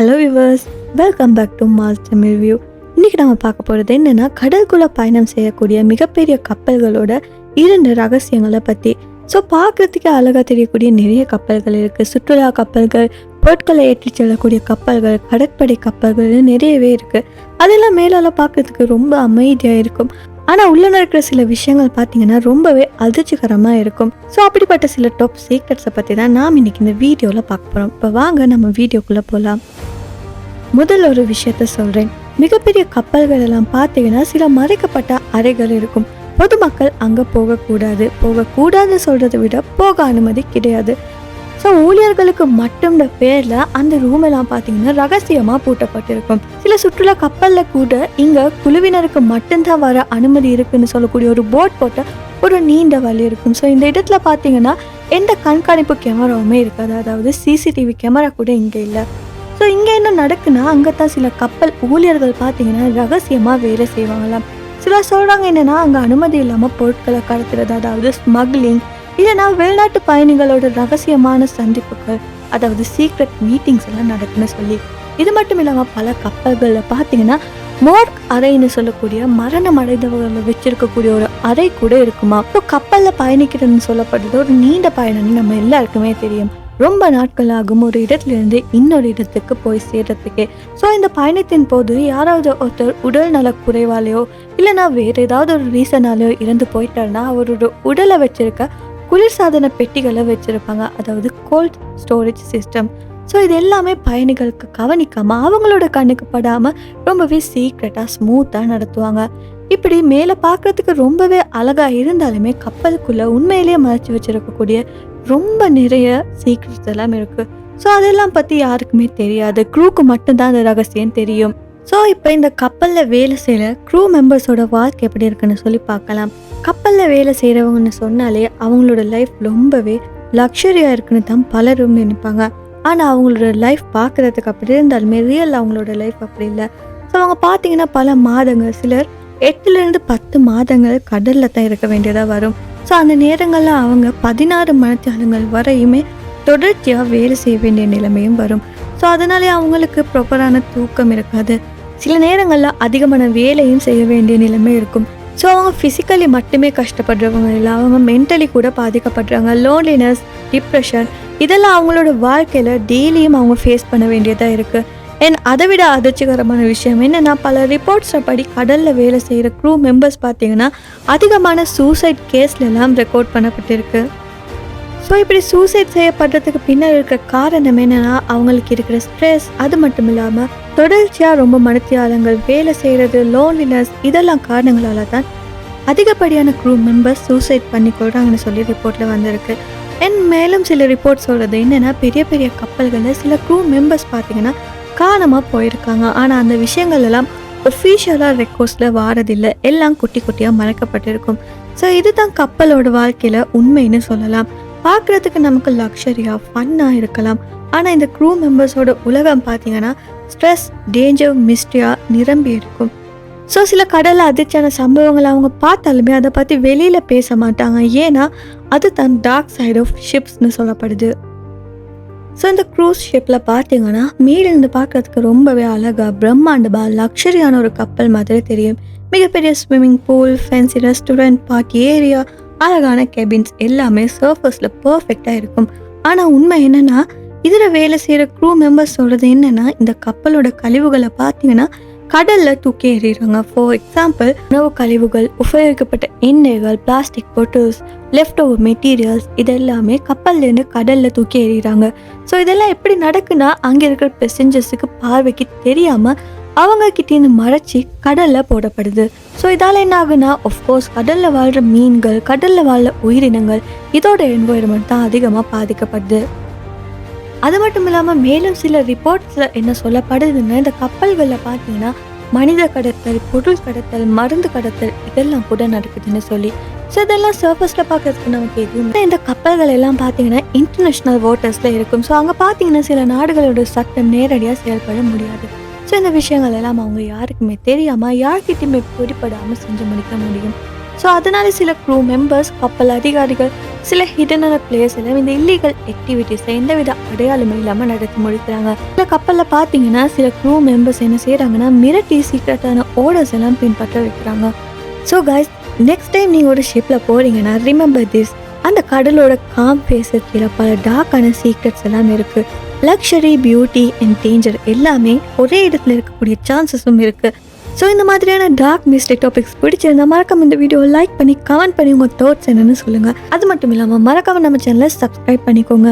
Hello viewers welcome back to mass Tamil view இன்றைக்கி நம்ம பார்க்க போகிறது என்னென்னா கடல்குள்ளே பயணம் செய்யக்கூடிய மிகப்பெரிய கப்பல்களோட இரண்டு ரகசியங்களை பற்றி ஸோ பார்க்குறதுக்கே அழகாக தெரியக்கூடிய நிறைய கப்பல்கள் இருக்குது சுற்றுலா கப்பல்கள் பொருட்களை ஏற்றிச் செல்லக்கூடிய கப்பல்கள் கடற்படை கப்பல்கள் நிறையவே இருக்குது அதெல்லாம் மேலால் பார்க்குறதுக்கு ரொம்ப அமைதியாக இருக்கும். ஆனால் உள்ள நடக்கிற சில விஷயங்கள் பார்த்தீங்கன்னா ரொம்பவே அதிர்ச்சிகரமாக இருக்கும். ஸோ அப்படிப்பட்ட சில டாப் சீக்ரெட்ஸை பற்றி தான் நாம் இன்னைக்கு இந்த வீடியோவில் பார்க்க போகிறோம் இப்போ வாங்க நம்ம வீடியோக்குள்ளே போகலாம் முதல் ஒரு விஷயத்த சொல்கிறேன் மிகப்பெரிய கப்பல்கள் எல்லாம் பார்த்தீங்கன்னா சில மறைக்கப்பட்ட அறைகள் இருக்கும். பொதுமக்கள் அங்கே போகக்கூடாது. போகக்கூடாதுன்னு சொல்கிறத விட போக அனுமதி கிடையாது. ஸோ ஊழியர்களுக்கு மட்டும்ன்ற பேரில் அந்த ரூம் எல்லாம் பார்த்தீங்கன்னா ரகசியமாக பூட்டப்பட்டிருக்கும். சில சுற்றுலா கப்பலில் கூட இங்கே குழுவினருக்கு மட்டும்தான் வர அனுமதி இருக்குன்னு சொல்லக்கூடிய ஒரு போட் போட்ட ஒரு நீண்ட வழி இருக்கும். ஸோ இந்த இடத்துல பார்த்தீங்கன்னா எந்த கண்காணிப்பு கேமராவுமே இருக்காது. அதாவது சிசிடிவி கேமரா கூட இங்கே இல்லை. ஸோ இங்கே என்ன நடக்குன்னா அங்கே தான் சில கப்பல் ஊழியர்கள் பார்த்தீங்கன்னா ரகசியமாக வேலை செய்வாங்களாம். சிலர் சொல்கிறாங்க என்னென்னா அங்கே அனுமதி இல்லாமல் பொருட்களை கடத்துறது அதாவது ஸ்மக்லிங் இல்லைனா வெளிநாட்டு பயணிகளோட ரகசியமான சந்திப்புகள் அதாவது சீக்ரெட் மீட்டிங்ஸ் எல்லாம் நடக்குன்னு சொல்லி இது மட்டும் இல்லாமல் பல கப்பல்களில் பார்த்தீங்கன்னா மோர்க் அறைன்னு சொல்லக்கூடிய மரணம் அடைந்தவர்களை வச்சிருக்கக்கூடிய ஒரு அறை கூட இருக்குமா? இப்போ கப்பலில் பயணிக்கிறதுன்னு சொல்லப்படுறது ஒரு நீண்ட பயணம்னு நம்ம எல்லாருக்குமே தெரியும். ரொம்ப நாட்கள் ஆகும் ஒரு இடத்துல இருந்து இன்னொரு இடத்துக்கு போய் சேர்றதுக்கே. ஸோ இந்த பயணத்தின் போது யாராவது ஒருத்தர் உடல் நல குறைவாலேயோ இல்லைனா வேறு ஏதாவது ஒரு ரீசனாலேயோ இறந்து போயிட்டாருன்னா அவரோட உடலை வச்சிருக்க குளிர்சாதன பெட்டிகளை வச்சுருப்பாங்க. அதாவது கோல்ட் ஸ்டோரேஜ் சிஸ்டம் ஸோ இது எல்லாமே பயணிகளுக்கு கவனிக்காமல் அவங்களோட கண்ணுக்கு படாமல் ரொம்பவே சீக்ரெட்டாக ஸ்மூத்தாக நடத்துவாங்க. இப்படி மேலே பார்க்கறதுக்கு ரொம்பவே அழகாக இருந்தாலுமே கப்பலுக்குள்ளே உண்மையிலேயே மறைச்சி வச்சிருக்கக்கூடிய ரொம்ப நிறைய சீக்ரெட்ஸ் எல்லாம் இருக்குது ஸோ அதெல்லாம் பற்றி யாருக்குமே தெரியாது. க்ரூக்கு மட்டும்தான் அந்த ரகசியம் தெரியும். ஸோ இப்போ இந்த கப்பலில் வேலை செய்கிற க்ரூ மெம்பர்ஸோட வாழ்க்கை எப்படி இருக்குன்னு சொல்லி பார்க்கலாம். கப்பலில் வேலை செய்கிறவங்கன்னு சொன்னாலே அவங்களோட லைஃப் ரொம்பவே லக்ஸரியாக இருக்குன்னு தான் பலரும் நினைப்பாங்க. ஆனால் அவங்களோட லைஃப் பார்க்குறதுக்கு அப்படி இருந்தாலுமே ரியல் அவங்களோட லைஃப் அப்படி இல்லை. ஸோ அவங்க பார்த்தீங்கன்னா பல மாதங்கள் சிலர் எட்டுலேருந்து பத்து மாதங்கள் கடலில் தான் இருக்க வேண்டியதாக வரும். ஸோ அந்த நேரங்களில் அவங்க பதினாறு மணித்தியாலங்கள் வரையுமே தொடர்ச்சியாக வேலை செய்ய வேண்டிய நிலைமையும் வரும். ஸோ அதனாலே அவங்களுக்கு ப்ராப்பரான தூக்கம் இருக்காது. சில நேரங்களில் அதிகமான வேலையும் செய்ய வேண்டிய நிலைமை இருக்கும். ஸோ அவங்க ஃபிசிக்கலி மட்டுமே கஷ்டப்படுறவங்க இல்லை அவங்க மென்டலி கூட பாதிக்கப்படுறாங்க. லோன்லினஸ் டிப்ரெஷன் இதெல்லாம் அவங்களோட வாழ்க்கையில் டெய்லியும் அவங்க ஃபேஸ் பண்ண வேண்டியதாக இருக்குது அண்ட் அதை விட அதிர்ச்சிகரமான விஷயம் என்னென்னா பல ரிப்போர்ட்ஸை படி கடலில் வேலை செய்கிற க்ரூ மெம்பர்ஸ் பார்த்தீங்கன்னா அதிகமான சூசைட் கேஸ்லெல்லாம் ரெக்கார்ட் பண்ணப்பட்டிருக்கு. ஸோ இப்படி சூசைட் செய்யப்படுறதுக்கு பின்னர் இருக்க காரணம் என்னென்னா அவங்களுக்கு இருக்கிற ஸ்ட்ரெஸ் அது மட்டும் இல்லாமல் தொடர்ச்சியாக ரொம்ப மனத்தியாளங்கள் வேலை செய்கிறது லோன்லினஸ் இதெல்லாம் காரணங்களால தான் அதிகப்படியான குரூ மெம்பர்ஸ் சூசைட் பண்ணிக்கொள்கிறாங்கன்னு சொல்லி ரிப்போர்ட்டில் வந்திருக்கு. அண்ட் மேலும் சில ரிப்போர்ட் சொல்கிறது என்னென்னா பெரிய பெரிய கப்பல்களில் சில குரூ மெம்பர்ஸ் பார்த்தீங்கன்னா காணமாக போயிருக்காங்க. ஆனால் அந்த விஷயங்கள் எல்லாம் ஒஃபீஷியலாக ரெக்கார்ட்ஸில் வாரதில்லை. எல்லாம் குட்டி குட்டியாக மறைக்கப்பட்டிருக்கும். ஸோ இதுதான் கப்பலோட வாழ்க்கையில் உண்மைன்னு சொல்லலாம். பார்க்குறதுக்கு நமக்கு லக்ஸரியாக ஃபன்னாக இருக்கலாம். ஆனால் இந்த க்ரூ மெம்பர்ஸோட உலகம் பார்த்தீங்கன்னா ஸ்ட்ரெஸ் டேஞ்சர் மிஸ்டியாக நிரம்பி இருக்கும். ஸோ சில கடலில் அதிர்ச்சியான சம்பவங்களை அவங்க பார்த்தாலுமே அதை பற்றி வெளியில் பேச மாட்டாங்க. ஏன்னா அது தான் டார்க் சைடு ஆஃப் ஷிப்ஸ்னு சொல்லப்படுது. ஸோ இந்த க்ரூஸ் ஷிப்பில் பார்த்தீங்கன்னா மேலிருந்து பார்க்கறதுக்கு ரொம்பவே அழகாக பிரம்மாண்டமாக லக்ஸரியான ஒரு கப்பல் மாதிரி தெரியும். மிகப்பெரிய swimming pool fancy restaurant park area அழகான கேபின்ஸ் எல்லாமே சர்ஃபஸில் பர்ஃபெக்டாக இருக்கும். ஆனால் உண்மை என்னென்னா இதில் வேலை செய்கிற க்ரூ மெம்பர்ஸ் சொல்கிறது என்னென்னா இந்த கப்பலோட கழிவுகளை பார்த்தீங்கன்னா கடலில் தூக்கி எறிகிறாங்க ஃபார் எக்ஸாம்பிள் உணவு கழிவுகள் உபயோகிக்கப்பட்ட எண்ணெய்கள் plastic bottles left over materials இதெல்லாமே கப்பல்லேருந்து கடலில் தூக்கி எறிகிறாங்க. ஸோ இதெல்லாம் எப்படி நடக்குன்னா அங்கே இருக்கிற பெசஞ்சர்ஸுக்கு பார்வைக்கு தெரியாமல் அவங்க கிட்டேருந்து மறைச்சி கடலில் போடப்படுது. ஸோ இதால் என்ன ஆகுனா ஆஃப்கோர்ஸ் கடலில் வாழ்கிற மீன்கள் கடலில் வாழ்கிற உயிரினங்கள் இதோட என்வாயர்மெண்ட் தான் அதிகமாக பாதிக்கப்படுது. அது மட்டும் இல்லாமல் மேலும் சில ரிப்போர்ட்ஸில் என்ன சொல்லப்படுதுன்னா இந்த கப்பல்களில் பார்த்தீங்கன்னா மனித கடத்தல் பொருள் கடத்தல் மருந்து கடத்தல் இதெல்லாம் கூட நடக்குதுன்னு சொல்லி. ஸோ இதெல்லாம் சர்ஃபஸில் பார்க்கறதுக்கு நமக்கு எதுவும் இந்த கப்பல்கள் எல்லாம் பார்த்தீங்கன்னா இன்டர்நேஷ்னல் வாட்டர்ஸில் இருக்கும். ஸோ அங்கே பார்த்தீங்கன்னா சில நாடுகளோட சட்டம் நேரடியாக செயல்பட முடியாது. ஸோ இந்த விஷயங்கள் எல்லாம் அவங்க யாருக்குமே தெரியாமல் யார்கிட்டையுமே பிடிப்படாமல் செஞ்சு முடிக்க முடியும். ஸோ அதனால சில க்ரூ மெம்பர்ஸ் கப்பல் அதிகாரிகள் சில ஹிடனான பிளேயர்ஸ் எல்லாம் இந்த இல்லீகல் ஆக்டிவிட்டீஸை எந்தவித அடையாளமே இல்லாமல் நடத்தி முடிக்கிறாங்க. இந்த கப்பலில் பார்த்தீங்கன்னா சில க்ரூ மெம்பர்ஸ் என்ன செய்கிறாங்கன்னா மிரட்டி சீக்ரெட்டான ஆர்டர்ஸ் எல்லாம் பின்பற்ற வைக்கிறாங்க. ஸோ கைஸ் நெக்ஸ்ட் டைம் நீங்கள் ஒரு ஷிப்பில் போகிறீங்கன்னா ரிமெம்பர் திஸ் அந்த கடலோட காம் ஃபேஸு கீழே பல டார்க்கான சீக்ரெட்ஸ் எல்லாம் இருக்குது லக்ஸரி பியூட்டி அண்ட் டேஞ்சர் எல்லாமே ஒரே இடத்துல இருக்கக்கூடிய சான்சஸும் இருக்குது ஸோ இந்த மாதிரியான டார்க் மிஸ்டேக் டாபிக்ஸ் பிடிச்சிருந்தா மறக்காம இந்த வீடியோ லைக் பண்ணி கமெண்ட் பண்ணி உங்கள் தாட்ஸ் என்னென்னு சொல்லுங்கள் அது மட்டும் இல்லாமல் மறக்காம நம்ம சேனலை சப்ஸ்கிரைப் பண்ணிக்கோங்க.